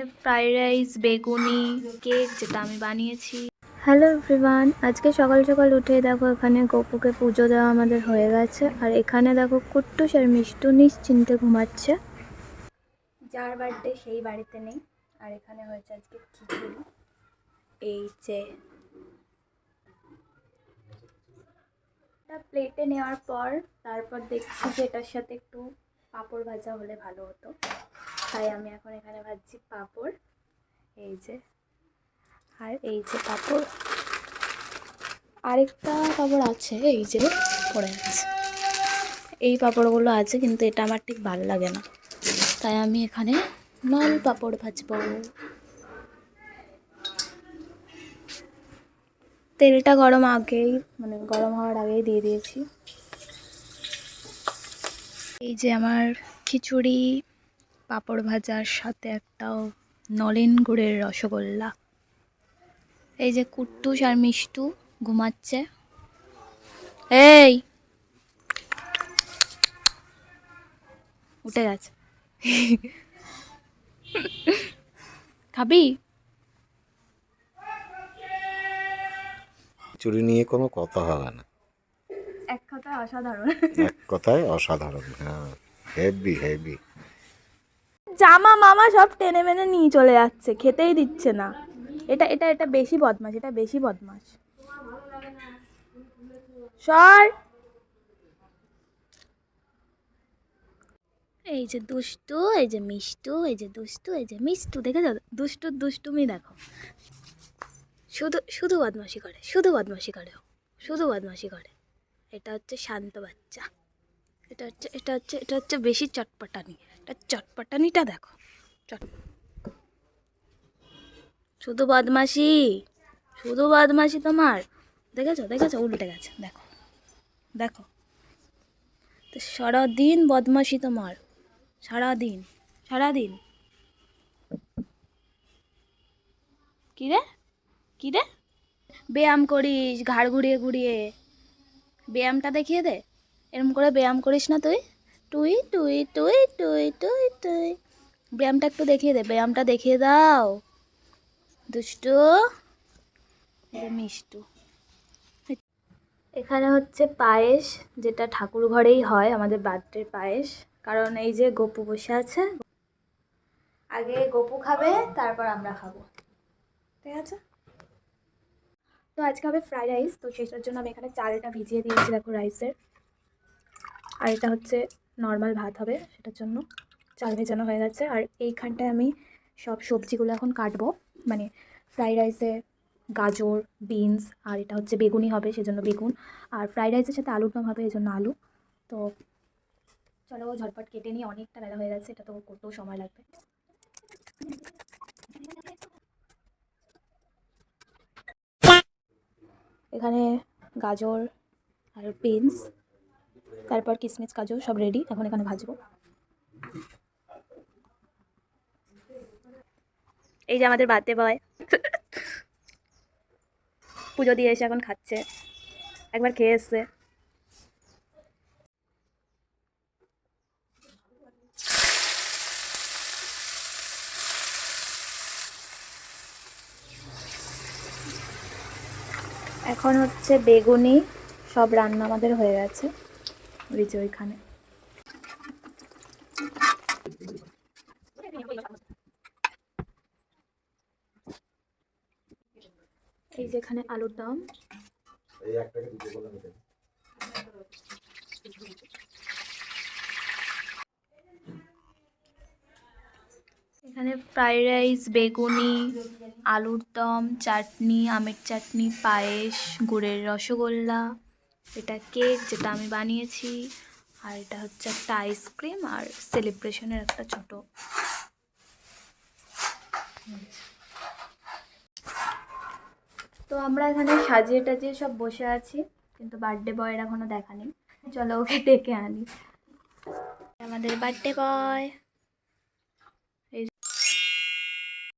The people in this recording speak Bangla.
এখানে ফ্রাইড রাইস বেগুনি কেক যেটা আমি বানিয়েছি। হ্যালো এভরিওয়ান আজকে সকাল সকাল উঠে দেখো এখানে গপুকে পুজো দেওয়া আমাদের হয়ে গেছে। আর এখানে দেখো কুট্টুস আর মিষ্টু নিশ্চিন্তে ঘুমাচ্ছে। যার বার্থডে সেই বাড়িতে নেই। আর এখানে হয়েছে আজকে খিচুড়ি। এই যে। এটা প্লেটে নেওয়ার পর তারপর দেখছি যে এটার সাথে একটু পাঁপড় ভাজা হলে ভালো হতো। তাই আমি এখন এখানে ভাজছি পাঁপড়। এই যে আর এই যে পাঁপড়। আরেকটা পাঁপড় আছে এই যে পড়ে আছে। এই পাঁপড়গুলো আছে কিন্তু এটা আমার ঠিক ভালো লাগে না। তাই আমি এখানে নল পাঁপড় ভাজবো। তেলটা গরম আগেই মানে গরম হওয়ার আগেই দিয়ে দিয়েছি। এই যে আমার খিচুড়ি পাঁপড় ভাজার সাথে একটাও নলেন গুড়ের রসগোল্লা। এই যে কুট্টুস আর মিষ্টু ঘুমাচ্ছে। এই! উঠে গেছে। খাবি? চুরি নিয়ে কোনো কথা হবে না। এক কথায় অসাধারণ। এক কথায় অসাধারণ হ্যাঁ। হেভি হেভি জামা মামা সব টেনে মেনে নিয়ে চলে যাচ্ছে, খেতেই দিচ্ছে না। এটা এটা এটা বেশি বদমাস এটা বেশি বদমাস সর। এই যে দুষ্টু, এই যে মিষ্টু, এই যে দুষ্টু, এই যে মিষ্টু দেখে যাও দুষ্টুর দুষ্টুমি দেখো। শুধু শুধু বদমাশি করে, শুধু বদমাশি করে, শুধু বদমাশি করে। এটা হচ্ছে শান্ত বাচ্চা। এটা হচ্ছে এটা হচ্ছে এটা হচ্ছে বেশি চটপটানি। চটপটানিটা দেখো। চট শুধু বদমাসি শুধু বদমাসি তোমার। দেখেছ? দেখেছ? উল্টে গেছে। দেখো। দেখো। তো সারাদিন বদমাসি তোমার। সারাদিন। সারাদিন। কী রে? কী রে? ব্যায়াম করিস, ঘাড় ঘুরিয়ে ঘুরিয়ে। ব্যায়ামটা দেখিয়ে দে। এরম করে ব্যায়াম করিস না তুই? টুই টুই টুই টুই টুই টুই ব্যায়ামটা একটু দেখিয়ে দে, ব্যায়ামটা দেখিয়ে দাও। দুষ্টু। মিষ্টু। এখানে হচ্ছে পায়েস, যেটা ঠাকুর ঘরেই হয়, আমাদের বার্থডের পায়েস। কারণ এই যে গপু বসে আছে, আগে গপু খাবে, তারপর আমরা খাব। ঠিক আছে? তো আজকে হবে ফ্রাইড রাইস, তো সেটার জন্য আমি এখানে চালটা ভিজিয়ে দিয়েছি, দেখো রাইসের। আর এটা হচ্ছে নর্মাল ভাত হবে, সেটার জন্য চাল ভেজানো হয়ে গেছে। আর এইখানটায় আমি সব সবজিগুলো এখন কাটবো। মানে ফ্রাইড রাইসে গাজর বিনস আর এটা হচ্ছে বেগুনি হবে, সেজন্য বেগুন। আর ফ্রাইড রাইসের সাথে আলুর দম হবে এই জন্য আলু। তো চলো ঝটপট কেটে নিয়ে অনেকটা বেলা হয়ে গেছে, এটা তো করতেও সময় লাগবে। এখানে গাজর আর বিনস তারপর কিশমিশ কাজু সব রেডি এখন এখানে ভাজবো। এই যে আমাদের বার্থডে বয় পুজো দিয়ে এসে এখন খাচ্ছে। একবার খেয়ে এসছে। এখন হচ্ছে বেগুনি, সব রান্না আমাদের হয়ে গেছে। ওই যে ওইখানে। এই যে এখানে আলুর দম। এখানে ফ্রাইড রাইস বেগুনি আলুর দম চাটনি আমের চাটনি পায়েস গুড়ের রসগোল্লা। এটা কেক যেটা আমি বানিয়েছি, আর এটা হচ্ছে একটা আইসক্রিম আর সেলিব্রেশনের একটা ছোট তো আমরা এখানে সাজিয়ে টাজিয়ে সব বসে আছি, কিন্তু বার্থডে বয়ের এখনও দেখা নেই। চলো ওকে ডেকে আনি। আমাদের বার্থডে বয়